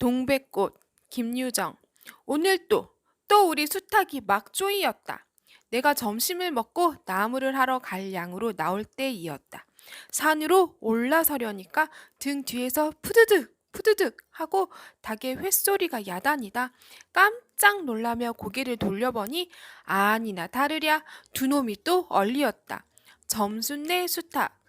동백꽃 김유정 오늘 또 또 우리 수탉이 막 쪼이었다. 내가 점심을 먹고 나무를 하러 갈 양으로 나올 때이었다. 산으로 올라서려니까 등 뒤에서 푸드득 푸드득 하고 닭의 횟소리가 야단이다. 깜짝 놀라며 고개를 돌려보니 아니나 다르랴 두 놈이 또 얼리었다. 점순내 수탉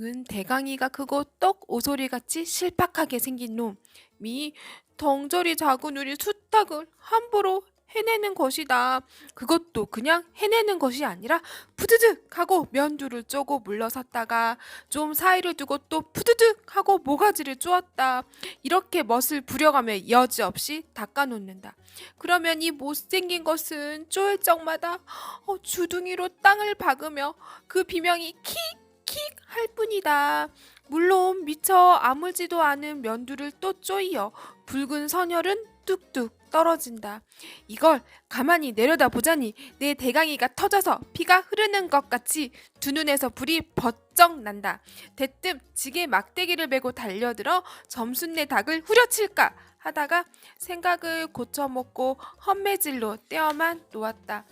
은 대강이가 크고 떡 오소리같이 실팍하게 생긴 놈 이 덩저리 작은 우리 수탉을 함부로 해내는 것이다. 그것도 그냥 해내는 것이 아니라 푸드득 하고 면두를 쪼고 물러섰다가 좀 사이를 두고 또 푸드득 하고 모가지를 쪼았다. 이렇게 멋을 부려가며 여지없이 닦아놓는다. 그러면 이 못생긴 것은 쪼을 적마다 어, 주둥이로 땅을 박으며 그 비명이 킥킥 할 뿐이다. 물론 미처 아물지도 않은 면두를 또 쪼이어 붉은 선혈은 뚝뚝 떨어진다. 이걸 가만히 내려다 보자니 내 대강이가 터져서 피가 흐르는 것 같이 두 눈에서 불이 버쩍 난다. 대뜸 지게 막대기를 메고 달려들어 점순내 닭을 후려칠까 하다가 생각을 고쳐먹고 헛매질로 떼어만 놓았다.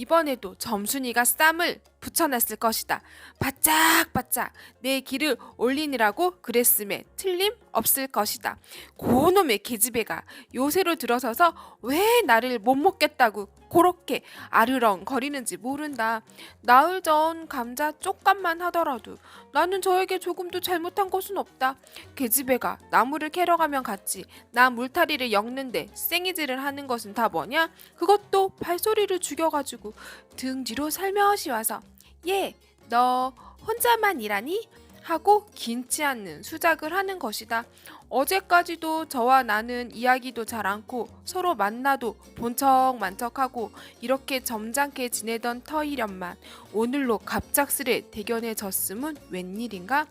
이번에도 점순이가 쌈을 붙여놨을 것이다. 바짝바짝 내 길을 올리느라고 그랬음에 틀림 없을 것이다. 고놈의 계집애가 요새로 들어서서 왜 나를 못 먹겠다고 그렇게 아르렁 거리는지 모른다. 나흘 전 감자 쪽값만 하더라도 나는 저에게 조금도 잘못한 것은 없다. 계집애가 나무를 캐러 가면 갔지. 나 물타리를 엮는데 생이질을 하는 것은 다 뭐냐? 그것도 발소리를 죽여가지고 등 뒤로 살며시 와서 예, 너 혼자만 일하니? 하고 긴치 않는 수작을 하는 것이다. 어제까지도 저와 나는 이야기도 잘 않고 서로 만나도 본척 만척하고 이렇게 점잖게 지내던 터이련만 오늘로 갑작스레 대견해졌음은 웬일인가?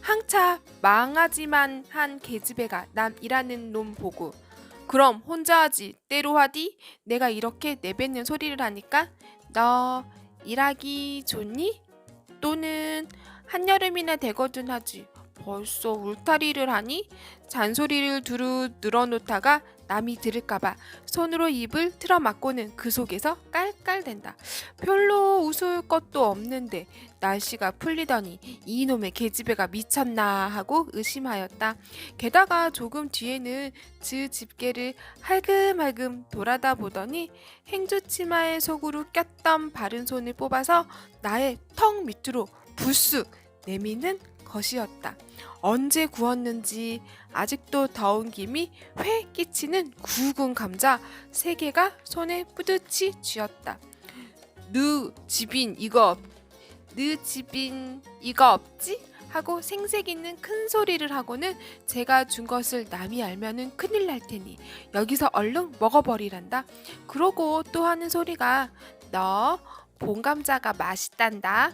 항차 망하지만 한 계집애가 남 일하는 놈 보고 그럼 혼자 하지 때로 하디? 내가 이렇게 내뱉는 소리를 하니까 너 일하기 좋니? 또는 한여름이나 되거든 하지. 벌써 울타리를 하니? 잔소리를 두루 늘어놓다가 남이 들을까봐 손으로 입을 틀어막고는 그 속에서 깔깔댄다. 별로 웃을 것도 없는데 날씨가 풀리더니 이놈의 계집애가 미쳤나 하고 의심하였다. 게다가 조금 뒤에는 즈 집게를 할금할금 돌아다 보더니 행주 치마의 속으로 꼈던 바른 손을 뽑아서 나의 턱 밑으로 부쓱 내미는 것이었다. 언제 구웠는지 아직도 더운 김이 회 끼치는 굵은 감자 세 개가 손에 뿌듯이 쥐었다. 느 집인 이거 없, 느 집인 이거 없지? 하고 생색 있는 큰 소리를 하고는 제가 준 것을 남이 알면은 큰일 날 테니 여기서 얼른 먹어버리란다. 그러고 또 하는 소리가 너 본감자가 맛있단다.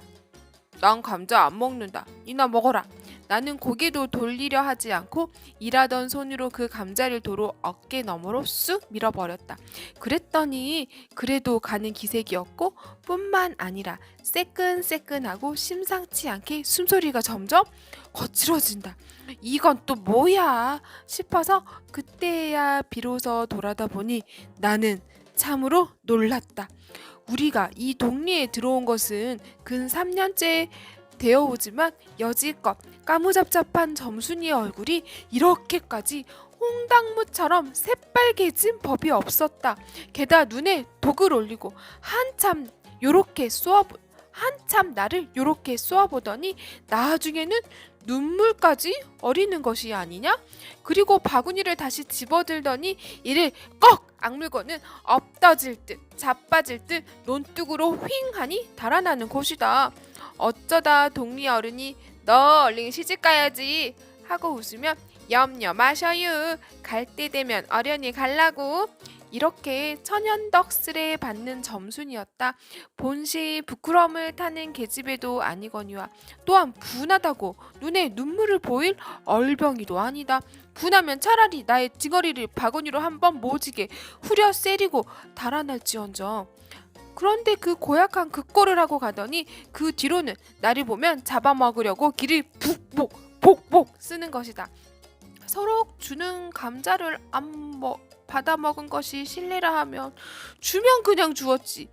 난 감자 안 먹는다. 이나 먹어라. 나는 고개도 돌리려 하지 않고 일하던 손으로 그 감자를 도로 어깨 너머로 쑥 밀어버렸다. 그랬더니 그래도 가는 기색이었고 뿐만 아니라 새끈새끈하고 심상치 않게 숨소리가 점점 거칠어진다. 이건 또 뭐야 싶어서 그때야 비로소 돌아다 보니 나는 참으로 놀랐다. 우리가 이 동리에 들어온 것은 근 3년째 되어 오지만 여지껏 까무잡잡한 점순이의 얼굴이 이렇게까지 홍당무처럼 새빨개진 법이 없었다. 게다가 눈에 독을 올리고 한참 요렇게 쏘아보 한참 나를 요렇게 쏘아보더니 나중에는 눈물까지 어리는 것이 아니냐? 그리고 바구니를 다시 집어들더니 이를 꺽 악물고는 엎떠질 듯 자빠질 듯 논뚝으로 휑하니 달아나는 것이다. 어쩌다 동리 어른이 너 얼른 시집 가야지 하고 웃으면 염려 마셔유 갈 때 되면 어련히 갈라고 이렇게 천연덕스레 받는 점순이었다. 본시 부끄러움을 타는 계집애도 아니거니와 또한 분하다고 눈에 눈물을 보일 얼병이도 아니다. 분하면 차라리 나의 징어리를 바구니로 한번 모지게 후려 세리고 달아날지언정. 그런데 그 고약한 그 꼴을 하고 가더니 그 뒤로는 나를 보면 잡아먹으려고 길을 북복 복복 쓰는 것이다. 서로 주는 감자를 안 먹, 받아 먹은 것이 실례라 하면 주면 그냥 주었지.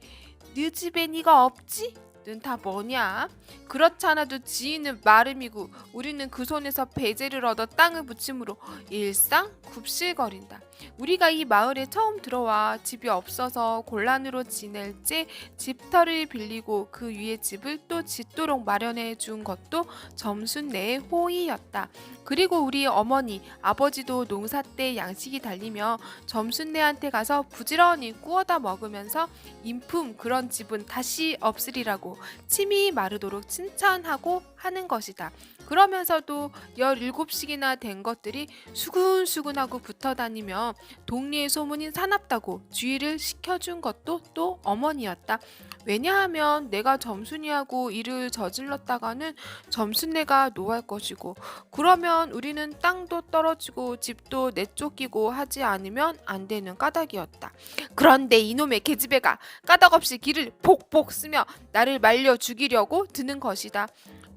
네 집에 네가 없지? 는다 뭐냐? 그렇잖아도 지인은 마름이고 우리는 그 손에서 배제를 얻어 땅을 붙임으로 일상 굽실거린다. 우리가 이 마을에 처음 들어와 집이 없어서 곤란으로 지낼지 집터를 빌리고 그 위에 집을 또 짓도록 마련해 준 것도 점순내의 호의였다. 그리고 우리 어머니, 아버지도 농사 때 양식이 달리며 점순내한테 가서 부지런히 구워다 먹으면서 인품 그런 집은 다시 없으리라고 침이 마르도록 칭찬하고 하는 것이다. 그러면서도 17씩이나 된 것들이 수근수근하고 붙어 다니며 동리의 소문이 사납다고 주의를 시켜준 것도 또 어머니였다. 왜냐하면 내가 점순이하고 일을 저질렀다가는 점순내가 노할 것이고 그러면 우리는 땅도 떨어지고 집도 내쫓기고 하지 않으면 안 되는 까닭이었다. 그런데 이놈의 계집애가 까닭없이 길을 폭폭 쓰며 나를 말려 죽이려고 드는 것이다.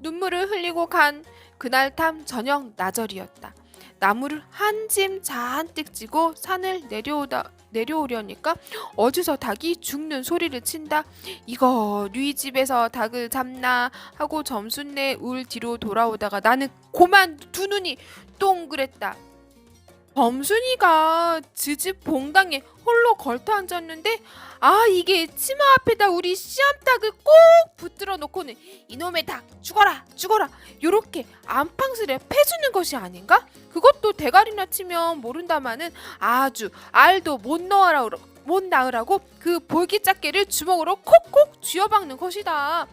눈물을 흘리고 간 그날 탐 저녁 나절이었다. 나무를 한 짐 잔뜩 지고 산을 내려오다 내려오려니까 어디서 닭이 죽는 소리를 친다. 이거 류이 집에서 닭을 잡나 하고 점순내 울 뒤로 돌아오다가 나는 고만 두 눈이 동그랬다. 점순이가 지집 봉당에 홀로 걸터 앉았는데 아 이게 치마 앞에다 우리 씨암탉을 꼭 붙들어 놓고는 이놈의 닭 죽어라 죽어라 요렇게 안팡스레 패주는 것이 아닌가? 그것도 대가리나 치면 모른다마는 아주 알도 못 넣어라 못 낳으라고 그 볼기 짝개를 주먹으로 콕콕 쥐어박는 것이다.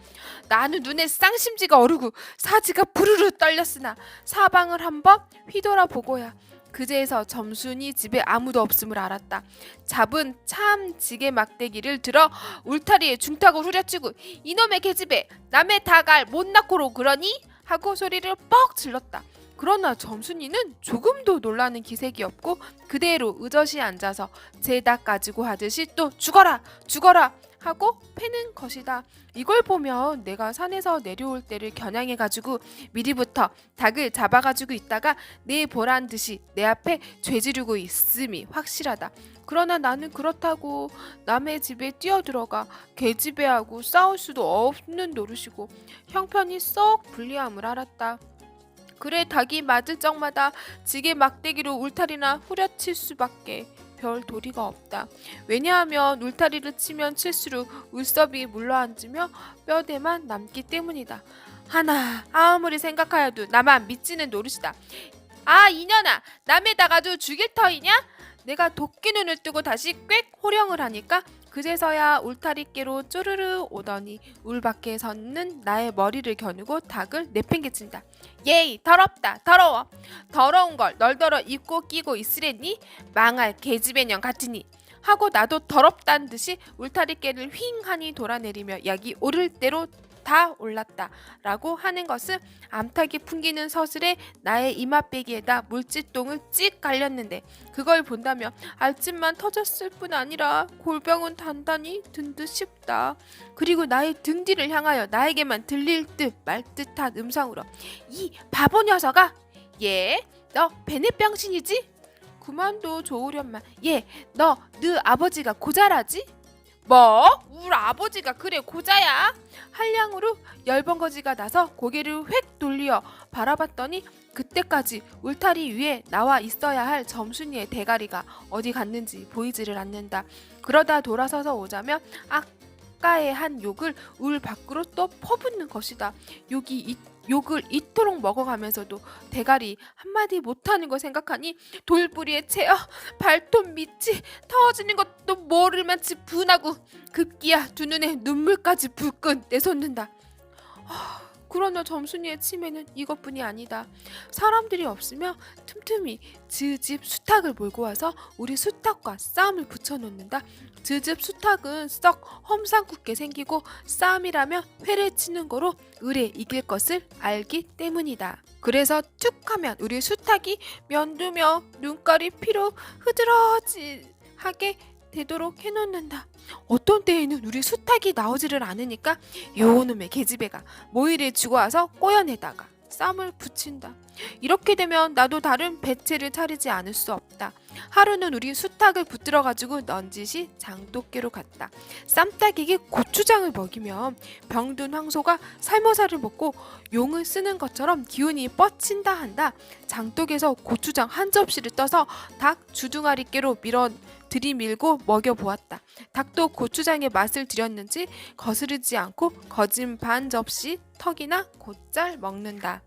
나는 눈에 쌍심지가 어르고 사지가 부르르 떨렸으나 사방을 한번 휘돌아 보고야 그제서 점순이 집에 아무도 없음을 알았다. 잡은 참 지게 막대기를 들어 울타리에 중탁을 후려치고 이놈의 계집애 남의 닭알 못 낳고로 그러니 하고 소리를 뻑 질렀다. 그러나 점순이는 조금도 놀라는 기색이 없고 그대로 의젓이 앉아서 제닭 가지고 하듯이 또 죽어라 죽어라 하고 패는 것이다. 이걸 보면 내가 산에서 내려올 때를 겨냥해 가지고 미리부터 닭을 잡아 가지고 있다가 내 보란 듯이 내 앞에 죄지르고 있음이 확실하다. 그러나 나는 그렇다고 남의 집에 뛰어들어가 개집애하고 싸울 수도 없는 노릇이고 형편이 썩 불리함을 알았다. 그래 닭이 맞을 적마다 지게 막대기로 울타리나 후려칠 수밖에 별 도리가 없다. 왜냐하면 울타리를 치면 칠수록 울섭이 물러앉으며 뼈대만 남기 때문이다. 하나 아무리 생각하여도 나만 믿지는 노릇이다. 아 이년아 남에다가도 죽일 터이냐? 내가 도끼 눈을 뜨고 다시 꽥 호령을 하니까 그제서야 울타리께로 쪼르르 오더니 울 밖에 섰는 나의 머리를 겨누고 닭을 내팽개친다. 예이 더럽다 더러워 더러운 걸 널더러 입고 끼고 있으랬니 망할 개집애년 같으니 하고 나도 더럽단 듯이 울타리깨를 휑하니 돌아내리며 약이 오를 대로 다 올랐다 라고 하는 것은 암탉이 풍기는 서슬에 나의 이마빼기에다 물집똥을 찍 갈렸는데 그걸 본다면 알집만 터졌을 뿐 아니라 골병은 단단히 든 듯 싶다. 그리고 나의 등 뒤를 향하여 나에게만 들릴 듯 말 듯한 음성으로 이 바보 녀석아 예 너 베네병신이지? 그만둬 좋으련만 예 너 너 아버지가 고자라지? 뭐? 울 아버지가 그래 고자야? 한량으로 열번거지가 나서 고개를 획 돌려 바라봤더니 그때까지 울타리 위에 나와 있어야 할 점순이의 대가리가 어디 갔는지 보이지를 않는다. 그러다 돌아서서 오자면 아까의 한 욕을 울 밖으로 또 퍼붓는 것이다. 욕이 이, 욕을 이토록 먹어가면서도 대가리 한마디 못하는 걸 생각하니 돌뿌리에 채어 발톱 밑이 터지는 것도 모를 만치 분하고 급기야 두 눈에 눈물까지 불끈 내솟는다. 하, 그러나 점순이의 치매는 이것뿐이 아니다. 사람들이 없으며 틈틈이 즈집 수탉을 몰고 와서 우리 수탉과 싸움을 붙여놓는다. 즈집 수탉은 썩 험상궂게 생기고 싸움이라면 회를 치는 거로 을에 이길 것을 알기 때문이다. 그래서 툭하면 우리 수탉이 면두며 눈깔이 피로 흐드러지하게 되도록 해놓는다. 어떤 때에는 우리 수탉이 나오지를 않으니까 요놈의 계집애가 모이를 주고 와서 꼬여내다가 쌈을 붙인다. 이렇게 되면 나도 다른 배채를 차리지 않을 수 없다. 하루는 우리 수탉을 붙들어 가지고 넌지시 장독계로 갔다. 쌈딱에게 고추장을 먹이면 병든 황소가 살모사를 먹고 용을 쓰는 것처럼 기운이 뻗친다 한다. 장독에서 고추장 한 접시를 떠서 닭 주둥아리께로 밀어 들이밀고 먹여보았다. 닭도 고추장의 맛을 들였는지 거스르지 않고 거진 반 접시 턱이나 곧잘 먹는다.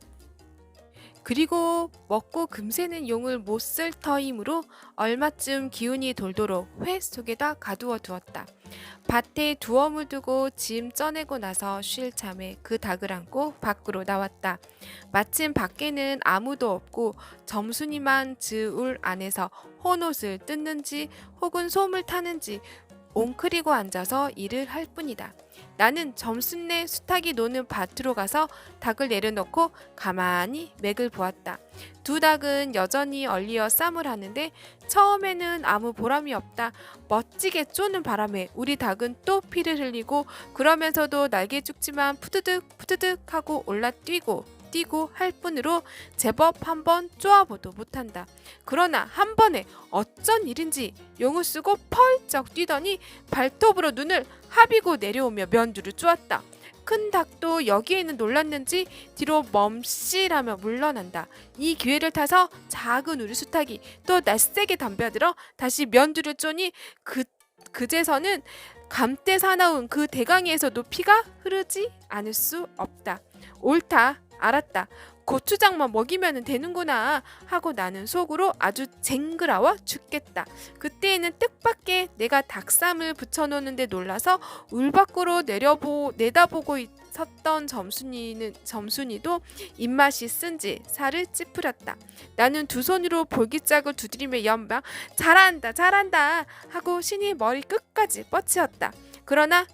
그리고 먹고 금세는 용을 못 쓸 터이므로 얼마쯤 기운이 돌도록 회 속에다 가두어 두었다. 밭에 두어물 두고 짐 쪄내고 나서 쉴 참에 그 닭을 안고 밖으로 나왔다. 마침 밖에는 아무도 없고 점순이만 즈울 안에서 혼옷을 뜯는지 혹은 솜을 타는지 옹크리고 앉아서 일을 할 뿐이다. 나는 점순내 수탉이 노는 밭으로 가서 닭을 내려놓고 가만히 맥을 보았다. 두 닭은 여전히 얼리어 쌈을 하는데 처음에는 아무 보람이 없다. 멋지게 쪼는 바람에 우리 닭은 또 피를 흘리고 그러면서도 날개 죽지만 푸드득 푸드득 하고 올라뛰고 뛰고 할 뿐으로 제법 한번 쪼아보도 못한다. 그러나 한 번에 어쩐 일인지 용을 쓰고 펄쩍 뛰더니 발톱으로 눈을 하비고 내려오며 면두를 쪼았다. 큰 닭도 여기에는 놀랐는지 뒤로 멈씨라며 물러난다. 이 기회를 타서 작은 우리 수탉이 또 낯세게 덤벼들어 다시 면두를 쪼니 그 그제서는 감대 사나운 그 대강이에서도 피가 흐르지 않을 수 없다. 옳다. 알았다. 고추장만 먹이면 되는구나 하고 나는 속으로 아주 쟁그라워 죽겠다. 그때에는 뜻밖의 내가 닭쌈을 붙여놓는데 놀라서 울 밖으로 내려보 내다보고 있었던 점순이는 점순이도 입맛이 쓴지 살을 찌푸렸다. 나는 두 손으로 볼기짝을 두드리며 연방 잘한다 잘한다 하고 신이 머리 끝까지 뻗치었다. 그러나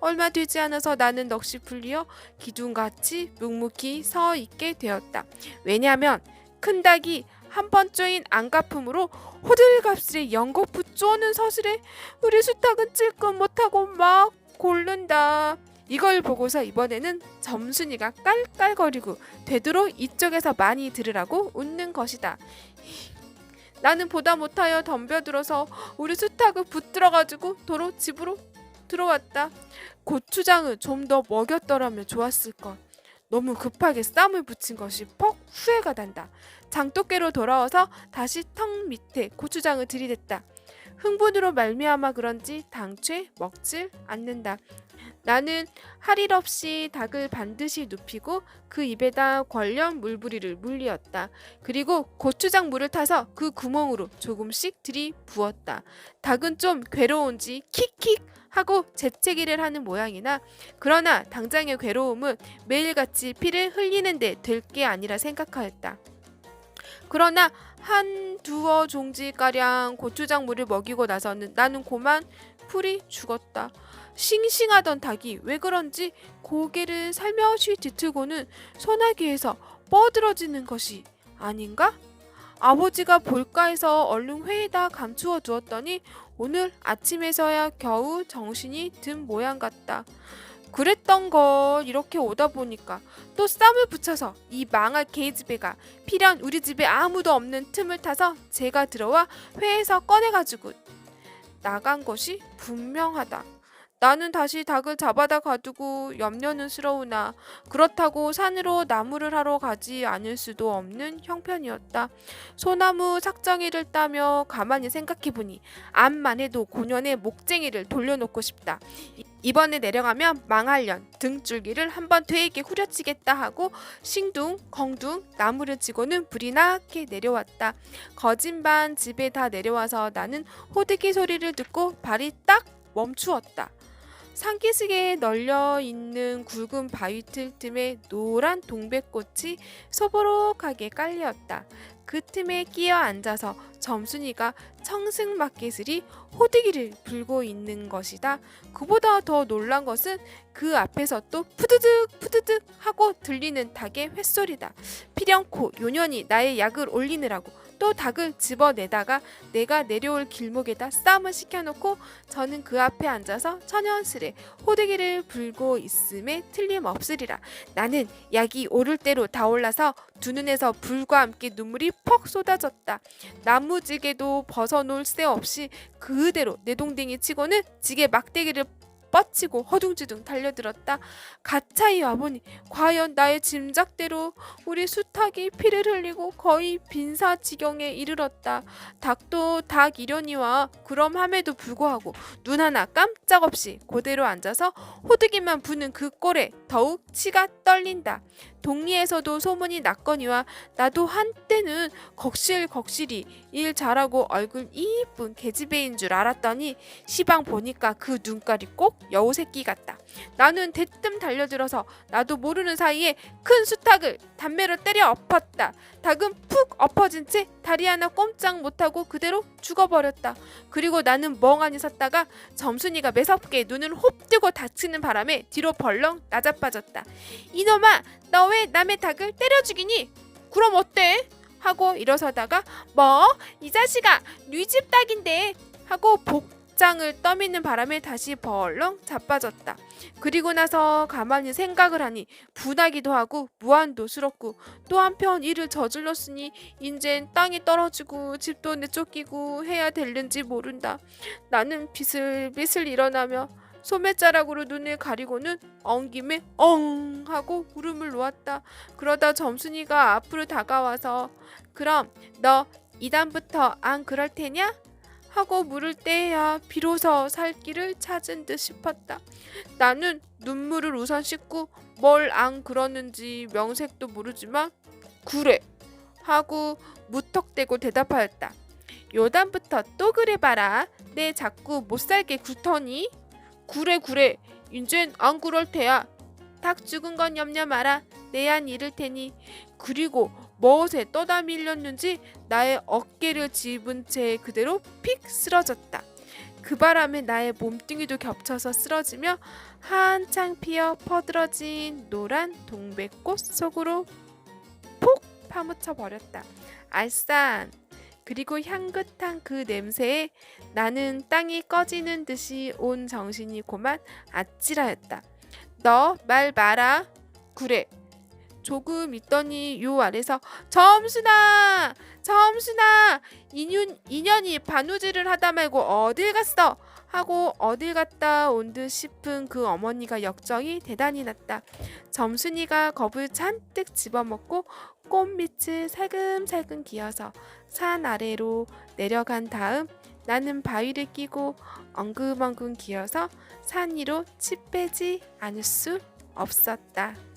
얼마 되지 않아서 나는 넋이 풀리어 기둥같이 묵묵히 서 있게 되었다. 왜냐하면 큰 닭이 한번 쪼인 안가품으로 호들갑스레 연거푸 쪼는 서슬에 우리 수탉은 찔끔 못하고 막 고른다. 이걸 보고서 이번에는 점순이가 깔깔거리고 되도록 이쪽에서 많이 들으라고 웃는 것이다. 나는 보다 못하여 덤벼들어서 우리 수탉을 붙들어가지고 도로 집으로 들어왔다. 고추장을 좀 더 먹였더라면 좋았을 것. 너무 급하게 쌈을 붙인 것이 퍽 후회가 난다. 장독깨로 돌아와서 다시 턱 밑에 고추장을 들이댔다. 흥분으로 말미암아 그런지 당최 먹질 않는다. 나는 할 일 없이 닭을 반드시 눕히고 그 입에다 관련 물부리를 물리었다. 그리고 고추장 물을 타서 그 구멍으로 조금씩 들이부었다. 닭은 좀 괴로운지 킥킥 하고 재채기를 하는 모양이나 그러나 당장의 괴로움은 매일같이 피를 흘리는데 될 게 아니라 생각하였다. 그러나 한 두어 종지가량 고추장 물을 먹이고 나서는 나는 고만 풀이 죽었다. 싱싱하던 닭이 왜 그런지 고개를 살며시 뒤틀고는 소나기에서 뻗으러지는 것이 아닌가? 아버지가 볼까 해서 얼른 회에다 감추어 두었더니 오늘 아침에서야 겨우 정신이 든 모양 같다. 그랬던 걸 이렇게 오다 보니까 또 쌈을 붙여서 이 망할 개집애가 필연 우리 집에 아무도 없는 틈을 타서 제가 들어와 회에서 꺼내가지고 나간 것이 분명하다. 나는 다시 닭을 잡아다 가두고 염려는 스러우나 그렇다고 산으로 나무를 하러 가지 않을 수도 없는 형편이었다. 소나무 삭정이를 따며 가만히 생각해보니 암만 해도 고년의 목쟁이를 돌려놓고 싶다. 이- 이번에 내려가면 망할년 등줄기를 한번 되게 후려치겠다 하고 싱둥 컹둥 나무를 치고는 불이 나게 내려왔다. 거진반 집에 다 내려와서 나는 호들기 소리를 듣고 발이 딱 멈추었다. 산기슭에 널려 있는 굵은 바위 틀 틈에 노란 동백꽃이 소보록하게 깔렸다. 그 틈에 끼어 앉아서 점순이가 청승맞게슬이 호들기를 불고 있는 것이다. 그보다 더 놀란 것은 그 앞에서 또 푸드득 푸드득 하고 들리는 닭의 횟소리다. 필연코 요년이 나의 약을 올리느라고 또 닭을 집어내다가 내가 내려올 길목에다 쌈을 시켜놓고 저는 그 앞에 앉아서 천연스레 호되기를 불고 있음에 틀림없으리라. 나는 약이 오를 대로 다 올라서 두 눈에서 불과 함께 눈물이 퍽 쏟아졌다. 나무지게도 벗어놓을 새 없이 그대로 내 동댕이 치고는 지게 막대기를 뻗치고 허둥지둥 달려들었다. 가차이 와보니 과연 나의 짐작대로 우리 수탉이 피를 흘리고 거의 빈사 지경에 이르렀다. 닭도 닭 이려니와 그럼함에도 불구하고 눈 하나 깜짝없이 그대로 앉아서 호두기만 부는 그 꼴에 더욱 치가 떨린다. 동리에서도 소문이 났거니와 나도 한때는 걱실걱실이 일 잘하고 얼굴 이쁜 계집애인 줄 알았더니 시방 보니까 그 눈깔이 꼭 여우 새끼 같다. 나는 대뜸 달려들어서 나도 모르는 사이에 큰 수탉을 담배로 때려 엎었다. 닭은 푹 엎어진 채 다리 하나 꼼짝 못하고 그대로 죽어버렸다. 그리고 나는 멍하니 섰다가 점순이가 매섭게 눈을 홉 뜨고 닥치는 바람에 뒤로 벌렁 나자빠졌다. 이놈아, 너 왜 남의 닭을 때려 죽이니? 그럼 어때? 하고 일어서다가 뭐? 이 자식아, 뉘집 닭인데 하고 복 장을 떠미는 바람에 다시 벌렁 자빠졌다. 그리고 나서 가만히 생각을 하니 분하기도 하고 무한도스럽고 또 한편 일을 저질렀으니 인젠 땅이 떨어지고 집도 내쫓기고 해야 될는지 모른다. 나는 비슬비슬 일어나며 소매자락으로 눈을 가리고는 엉김에 엉 하고 울음을 놓았다. 그러다 점순이가 앞으로 다가와서 그럼 너 이단부터 안 그럴 테냐? 하고 물을 때야 비로소 살 길을 찾은 듯 싶었다. 나는 눈물을 우선 씻고 뭘 안 그러는지 명색도 모르지만 그래 하고 무턱대고 대답하였다. 요단부터 또 그래봐라. 내 자꾸 못살게 굴터니? 그래 그래 인젠 안 그럴 테야. 닭 죽은 건 염려 마라. 내안 이를 테니. 그리고 무엇에 떠다 밀렸는지 나의 어깨를 집은 채 그대로 픽 쓰러졌다. 그 바람에 나의 몸뚱이도 겹쳐서 쓰러지며 한창 피어 퍼들어진 노란 동백꽃 속으로 폭 파묻혀 버렸다. 알싸한 그리고 향긋한 그 냄새에 나는 땅이 꺼지는 듯이 온 정신이 고만 아찔하였다. 너 말 마라. 그래. 조금 있더니 요 아래서 점순아 점순아 인연, 인연이 바누질을 하다 말고 어딜 갔어 하고 어딜 갔다 온 듯 싶은 그 어머니가 역정이 대단히 났다 점순이가 겁을 잔뜩 집어먹고 꽃빛을 살금살금 기어서 산 아래로 내려간 다음 나는 바위를 끼고 엉금엉금 기어서 산 위로 치 빼지 않을 수 없었다.